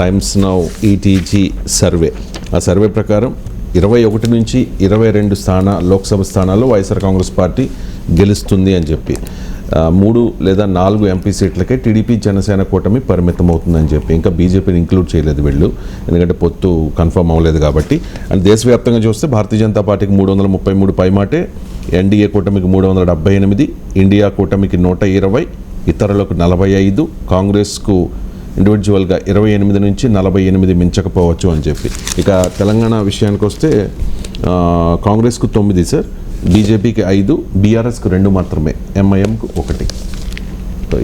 Times Now ETG survey ఆ survey ప్రకారం ఇరవై ఒకటి నుంచి ఇరవై రెండు స్థాన లోక్సభ స్థానాల్లో వైఎస్ఆర్ కాంగ్రెస్ పార్టీ గెలుస్తుంది అని చెప్పి. మూడు లేదా నాలుగు ఎంపీ సీట్లకే టీడీపీ జనసేన కూటమి పరిమితం అవుతుందని చెప్పి. ఇంకా బీజేపీని ఇంక్లూడ్ చేయలేదు వీళ్ళు. ఎందుకంటే పొత్తు కన్ఫర్మ్ అవ్వలేదు కాబట్టి. అండ్ దేశవ్యాప్తంగా చూస్తే భారతీయ జనతా పార్టీకి మూడు వందల ముప్పై మూడు పైమాటే ఎన్డీఏ కూటమికి మూడు వందల డెబ్బై ఎనిమిది ఇండియా కూటమికి నూట ఇరవై ఇతరులకు నలభై ఐదు కాంగ్రెస్కు ఇండివిజువల్గా ఇరవై ఎనిమిది నుంచి నలభై ఎనిమిది మించకపోవచ్చు అని చెప్పి. ఇక తెలంగాణ విషయానికి వస్తే కాంగ్రెస్కు తొమ్మిది సార్ బీజేపీకి ఐదు బీఆర్ఎస్కు రెండు మాత్రమే ఎంఐఎంకు ఒకటి.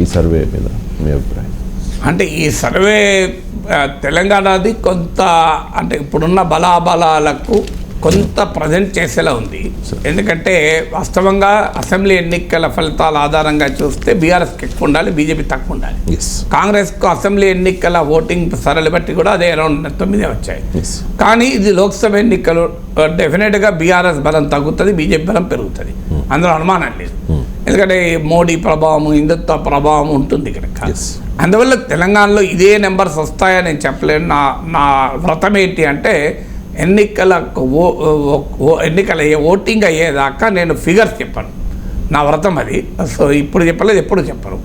ఈ సర్వే మీద మీ అభిప్రాయం? అంటే ఈ సర్వే తెలంగాణది కొంత అంటే ఇప్పుడున్న బలాబలాలకు కొంత ప్రజెంట్ చేసేలా ఉంది. ఎందుకంటే వాస్తవంగా అసెంబ్లీ ఎన్నికల ఫలితాల ఆధారంగా చూస్తే బీఆర్ఎస్కి ఎక్కువ ఉండాలి బీజేపీ తక్కువ ఉండాలి. కాంగ్రెస్కు అసెంబ్లీ ఎన్నికల ఓటింగ్ సరళి బట్టి కూడా అదే అరౌండ్ తొమ్మిదే వచ్చాయి. కానీ ఇది లోక్సభ ఎన్నికలు డెఫినెట్గా బీఆర్ఎస్ బలం తగ్గుతుంది బీజేపీ బలం పెరుగుతుంది. అందులో అనుమానం లేదు. ఎందుకంటే ఈ మోడీ ప్రభావం హిందుత్వ ప్రభావం ఉంటుంది కనుక Yes. అందువల్ల తెలంగాణలో ఇదే నెంబర్స్ వస్తాయని నేను చెప్పలేను. నా నా వ్రతం ఏంటి అంటే ఎన్నికల ఓ ఎన్నికల అయ్యే ఓటింగ్ అయ్యేదాకా నేను ఫిగర్స్ చెప్పాను. నా వ్రతం అది. సో ఇప్పుడు చెప్పలేదు ఎప్పుడు చెప్పరు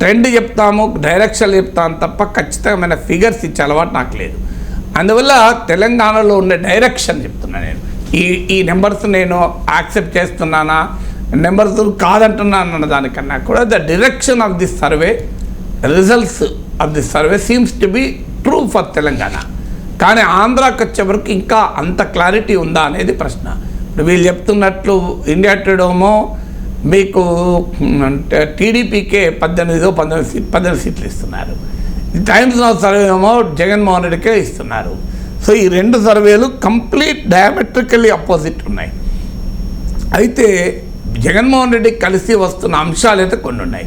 ట్రెండ్ చెప్తాము డైరెక్షన్ చెప్తాను తప్ప ఖచ్చితమైన ఫిగర్స్ ఇచ్చే అలవాటు నాకు లేదు. అందువల్ల తెలంగాణలో ఉండే డైరెక్షన్ చెప్తున్నా నేను. ఈ ఈ నెంబర్స్ నేను యాక్సెప్ట్ చేస్తున్నానా నెంబర్స్ కాదంటున్నాను అన్న దానికన్నా కూడా the direction of this survey results of this survey seems to be true for Telangana. కానీ ఆంధ్రాకి వచ్చే వరకు ఇంకా అంత క్లారిటీ ఉందా అనేది ప్రశ్న. ఇప్పుడు వీళ్ళు చెప్తున్నట్లు ఇండియా టుడేమో మీకు అంటే టీడీపీకే పద్దెనిమిదో పంతొమ్మిది సీట్ పద్దెనిమిది సీట్లు ఇస్తున్నారు. టైమ్స్ ఆఫ్ సర్వే ఏమో జగన్మోహన్ రెడ్డికే ఇస్తున్నారు. సో ఈ రెండు సర్వేలు కంప్లీట్ డయామెట్రికల్లీ అపోజిట్ ఉన్నాయి. అయితే జగన్మోహన్ రెడ్డి కలిసి వస్తున్న అంశాలు అయితే కొన్ని ఉన్నాయి.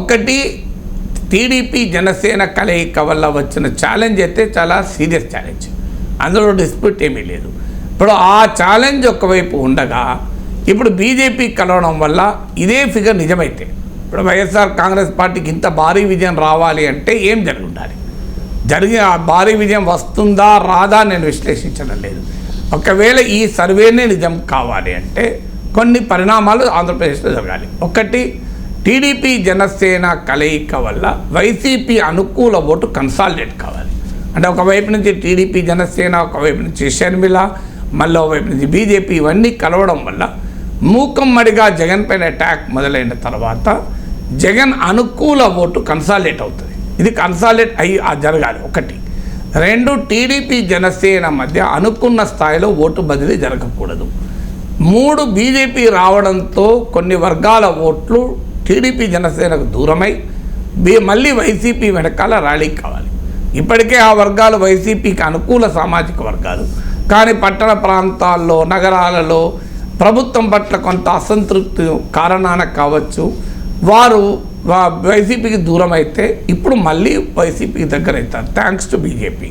ఒకటి టీడీపీ జనసేన కలయిక వల్ల వచ్చిన ఛాలెంజ్ అయితే చాలా సీరియస్ ఛాలెంజ్ అందులో డిస్ప్యూట్ ఏమీ లేదు. ఇప్పుడు ఆ ఛాలెంజ్ ఒకవైపు ఉండగా ఇప్పుడు బీజేపీ కలవడం వల్ల ఇదే ఫిగర్ నిజమైతే ఇప్పుడు వైఎస్ఆర్ కాంగ్రెస్ పార్టీకి ఇంత భారీ విజయం రావాలి అంటే ఏం జరిగి ఉండాలి జరిగిన ఆ భారీ విజయం వస్తుందా రాదా నేను విశ్లేషించడం లేదు. ఒకవేళ ఈ సర్వేనే నిజం కావాలి అంటే కొన్ని పరిణామాలు ఆంధ్రప్రదేశ్లో జరగాలి. ఒకటి టీడీపీ జనసేన కలయిక వల్ల వైసీపీ అనుకూల ఓటు కన్సాలిడేట్ కావాలి. అంటే ఒకవైపు నుంచి టీడీపీ జనసేన ఒకవైపు నుంచి షర్మిల మళ్ళీ ఒకవైపు నుంచి బీజేపీ ఇవన్నీ కలవడం వల్ల మూకమ్మడిగా జగన్ పైన అటాక్ మొదలైన తర్వాత జగన్ అనుకూల ఓటు కన్సాలిడేట్ అవుతుంది. ఇది కన్సాలిడేట్ అయ్యి జరగాలి ఒకటి. రెండు టీడీపీ జనసేన మధ్య అనుకున్న స్థాయిలో ఓటు బదిలీ జరగకూడదు. మూడు బీజేపీ రావడంతో కొన్ని వర్గాల ఓట్లు టీడీపీ జనసేనకు దూరమై మళ్ళీ వైసీపీ వెనకాల ర్యాలీ కావాలి. ఇప్పటికే ఆ వర్గాలు వైసీపీకి అనుకూల సామాజిక వర్గాలు. కానీ పట్టణ ప్రాంతాల్లో నగరాలలో ప్రభుత్వం పట్ల కొంత అసంతృప్తి కారణాన కావచ్చు. వారు వైసీపీకి దూరం అయితే ఇప్పుడు మళ్ళీ వైసీపీకి దగ్గర అవుతారు థ్యాంక్స్ టు బీజేపీ.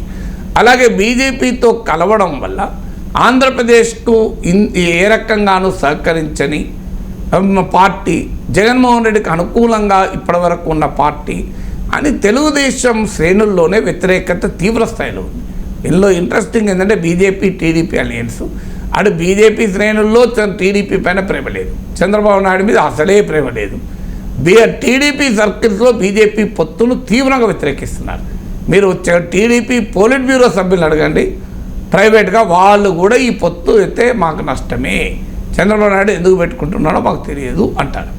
అలాగే బీజేపీతో కలవడం వల్ల ఆంధ్రప్రదేశ్కు ఇన్ ఏ రకంగానూ సహకరించని పార్టీ జగన్మోహన్ రెడ్డికి అనుకూలంగా ఇప్పటివరకు ఉన్న పార్టీ అని తెలుగుదేశం శ్రేణుల్లోనే వ్యతిరేకత తీవ్ర స్థాయిలో ఉంది. ఇందులో ఇంట్రెస్టింగ్ ఏంటంటే బీజేపీ టీడీపీ అలయన్స్ అటు బీజేపీ శ్రేణుల్లో టీడీపీ పైన ప్రేమ లేదు. చంద్రబాబు నాయుడు మీద అసలే ప్రేమ లేదు. బీ టీడీపీ సర్కిల్స్లో బీజేపీ పొత్తును తీవ్రంగా వ్యతిరేకిస్తున్నారు. మీరు టీడీపీ పోలిట్ బ్యూరో సభ్యులు అడగండి ప్రైవేట్గా వాళ్ళు కూడా ఈ పొత్తు అయితే మాకు నష్టమే. చంద్రబాబు నాయుడు ఎందుకు పెట్టుకుంటున్నాడో మాకు తెలియదు అంటారు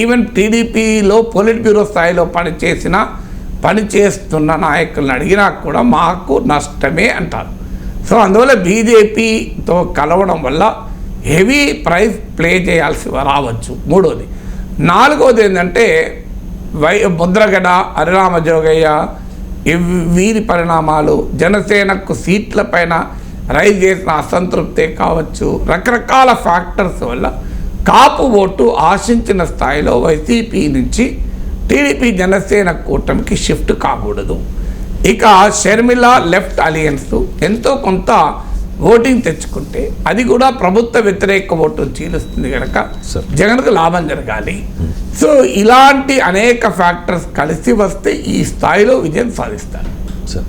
ఈవెన్ టీడీపీలో పొలిట్ బ్యూరో స్థాయిలో పనిచేసిన పనిచేస్తున్న నాయకులను అడిగినా కూడా మాకు నష్టమే అంటారు. సో అందువల్ల బీజేపీతో కలవడం వల్ల హెవీ ప్రైస్ ప్లే చేయాల్సి రావచ్చు. మూడోది. నాలుగోది ఏంటంటే వై ముద్రగడ హరిరామ జోగయ్య వీరి పరిణామాలు జనసేనకు సీట్ల పైన రైజ్ చేసిన అసంతృప్తే కావచ్చు. రకరకాల ఫ్యాక్టర్స్ వల్ల కాపు ఓటు ఆశించిన స్థాయిలో వైసీపీ నుంచి టీడీపీ జనసేన కూటమికి షిఫ్ట్ కాకూడదు. ఇక షర్మిల లెఫ్ట్ అలియన్స్ ఎంతో కొంత ఓటింగ్ తెచ్చుకుంటే అది కూడా ప్రభుత్వ వ్యతిరేక ఓటు చీలుస్తుంది కనుక. జగన్కు లాభం జరగాలి. సో ఇలాంటి అనేక ఫ్యాక్టర్స్ కలిసి వస్తే ఈ స్థాయిలో విజయం సాధిస్తారు. సార్